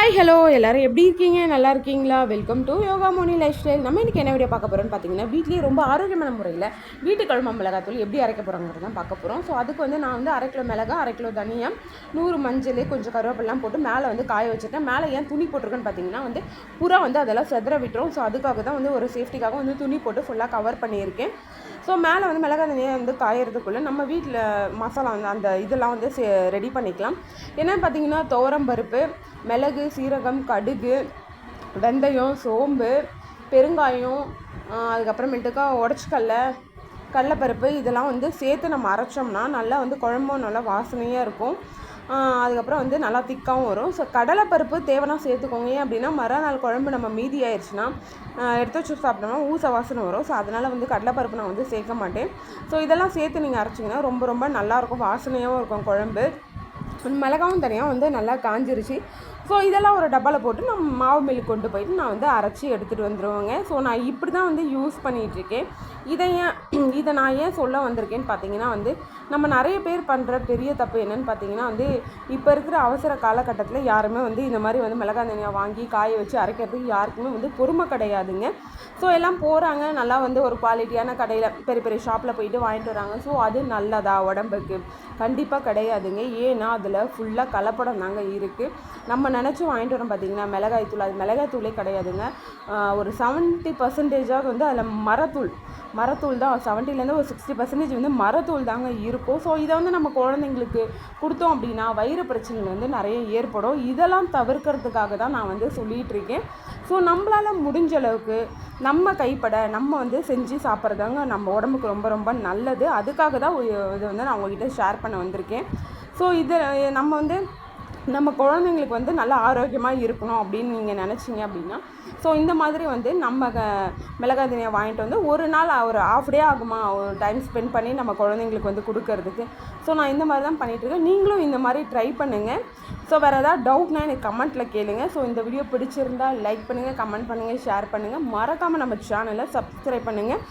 Hi hello எல்லோரும் எப்படி இருக்கீங்க? நல்லா இருக்கீங்களா? Welcome to yoga Moni life style நம்ம இன்றைக்கி என்ன வீடியோ பார்க்க போகிறோம்னு பார்த்தீங்கன்னா வீட்லேயே ரொம்ப ஆரோக்கியமான முறையில் வீட்டு குழம்பு மிளகாத்தூள் எப்படி அரைக்க போகிறோங்கிறது தான் பார்க்க போகிறோம் ஸோ அதுக்கு வந்து நான் வந்து அரை கிலோ மிளகா அரை கிலோ தனியாக நூறு மஞ்சள் கொஞ்சம் கருவேப்பிலாம் போட்டு மேலே வந்து காய வச்சுருக்கேன் மேலே ஏன் துணி போட்டிருக்கேன்னு பார்த்தீங்கன்னா வந்து புறா வந்து அதெல்லாம் செதற விட்டுரும். ஸோ அதுக்காக தான் வந்து ஒரு சேஃப்டிக்காக வந்து துணி போட்டு ஃபுல்லாக கவர் பண்ணியிருக்கேன். ஸோ மேலே வந்து மிளகா தனியாக வந்து காயறதுக்குள்ளே நம்ம வீட்டில் மசாலா வந்து அந்த இதெல்லாம் வந்து ரெடி பண்ணிக்கலாம். என்னென்னு பார்த்தீங்கன்னா துவரம் பருப்பு மிளகு சீரகம் கடுகு வெந்தயம் சோம்பு பெருங்காயம் அதுக்கப்புறமேட்டுக்கா உடச்சிக்கல்ல கடலப்பருப்பு இதெல்லாம் வந்து சேர்த்து நம்ம அரைச்சோம்னா நல்லா வந்து குழம்பும் நல்லா வாசனையாக இருக்கும். அதுக்கப்புறம் வந்து நல்லா திக்காகவும் வரும். ஸோ கடலைப்பருப்பு தேவைன்னா சேர்த்துக்கோங்க. ஏன் அப்படின்னா மறுநாள் குழம்பு நம்ம மீதி ஆயிடுச்சுன்னா எடுத்து வச்சு சாப்பிட்டோம்னா ஊச வாசனை வரும். ஸோ அதனால் வந்து கடலைப்பருப்பு நான் வந்து சேர்க்க மாட்டேன். ஸோ இதெல்லாம் சேர்த்து நீங்கள் அரைச்சிங்கன்னா ரொம்ப ரொம்ப நல்லாயிருக்கும் வாசனையாகவும் இருக்கும் குழம்பு. மிளகாவும் தனியாக வந்து நல்லா காஞ்சிருச்சு. ஸோ இதெல்லாம் ஒரு டப்பாவில் போட்டு நான் மாவு மில்லு கொண்டு போயிட்டு நான் வந்து அரைச்சி எடுத்துகிட்டு வந்துடுவேங்க ஸோ நான் இப்படி தான் வந்து யூஸ் பண்ணிகிட்ருக்கேன் இதை ஏன் இதை நான் ஏன் சொல்ல வந்திருக்கேன்னு பார்த்தீங்கன்னா வந்து நம்ம நிறைய பேர் பண்ணுற பெரிய தப்பு என்னென்னு பார்த்தீங்கன்னா வந்து இப்போ இருக்கிற அவசர காலகட்டத்தில் யாருமே வந்து இந்த மாதிரி வந்து மிளகாய் தனியாக வாங்கி காய வச்சு அரைக்கிறதுக்கு யாருக்குமே வந்து பொறுமை கிடையாதுங்க. ஸோ எல்லாம் போகிறாங்க நல்லா வந்து ஒரு குவாலிட்டியான கடையில் பெரிய பெரிய ஷாப்பில் போயிட்டு வாங்கிட்டு வராங்க. ஸோ அது நல்லதா உடம்புக்கு? கண்டிப்பாக கிடையாதுங்க. ஏன்னா அதில் ஃபுல்லாக கலப்படம் தாங்க இருக்குது நம்ம நினச்சி வாங்கிட்டு வரோம் பார்த்தீங்கன்னா மிளகாய் தூள். அது மிளகாய் தூளே கிடையாதுங்க. ஒரு செவன்ட்டி பர்சன்டேஜாக வந்து அதில் மரத்தூள். மரத்தூள் தான். செவன்ட்டிலேருந்து ஒரு சிக்ஸ்டி பர்சன்டேஜ் வந்து மரத்தூள் தாங்க இருக்கும். ஸோ இதை வந்து நம்ம குழந்தைங்களுக்கு கொடுத்தோம் அப்படின்னா வயிறு பிரச்சனைகள் வந்து நிறைய ஏற்படும். இதெல்லாம் தவிர்க்கிறதுக்காக தான் நான் வந்து சொல்லிகிட்டு இருக்கேன். ஸோ நம்மளால் முடிஞ்ச அளவுக்கு நம்ம கைப்பட நம்ம வந்து செஞ்சு சாப்பிட்றதாங்க நம்ம உடம்புக்கு ரொம்ப ரொம்ப நல்லது. அதுக்காக தான் இதை வந்து நான் உங்ககிட்ட ஷேர் பண்ண வந்திருக்கேன். ஸோ இதை நம்ம வந்து நம்ம குழந்தைங்களுக்கு வந்து நல்லா ஆரோக்கியமாக இருக்கணும் அப்படின்னு நீங்கள் நினச்சிங்க அப்படின்னா ஸோ இந்த மாதிரி வந்து நம்ம மிளகாய் தனியாக வாங்கிட்டு வந்து ஒரு நாள் ஒரு ஆஃப் டே ஆகுமா? ஒரு டைம் ஸ்பெண்ட் பண்ணி நம்ம குழந்தைங்களுக்கு வந்து கொடுக்கறதுக்கு. ஸோ நான் இந்த மாதிரி தான் பண்ணிகிட்ருக்கேன் நீங்களும் இந்த மாதிரி ட்ரை பண்ணுங்கள் ஸோ வேறு ஏதாவது டவுட்னா எனக்கு கமெண்ட்டில் கேளுங்க. ஸோ இந்த வீடியோ பிடிச்சிருந்தால் லைக் பண்ணுங்கள் கமெண்ட் பண்ணுங்கள் ஷேர் பண்ணுங்கள் மறக்காமல் நம்ம சேனலை சப்ஸ்கிரைப் பண்ணுங்கள்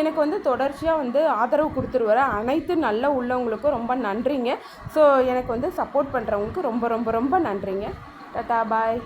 எனக்கு வந்து தொடர்ச்சியாக வந்து ஆதரவு கொடுத்துருவர அனைத்து நல்ல உள்ளவங்களுக்கும் ரொம்ப நன்றிங்க. ஸோ எனக்கு வந்து சப்போர்ட் பண்ணுறவங்களுக்கு ரொம்ப ரொம்ப ரொம்ப நன்றிங்க. டாட்டா பாய்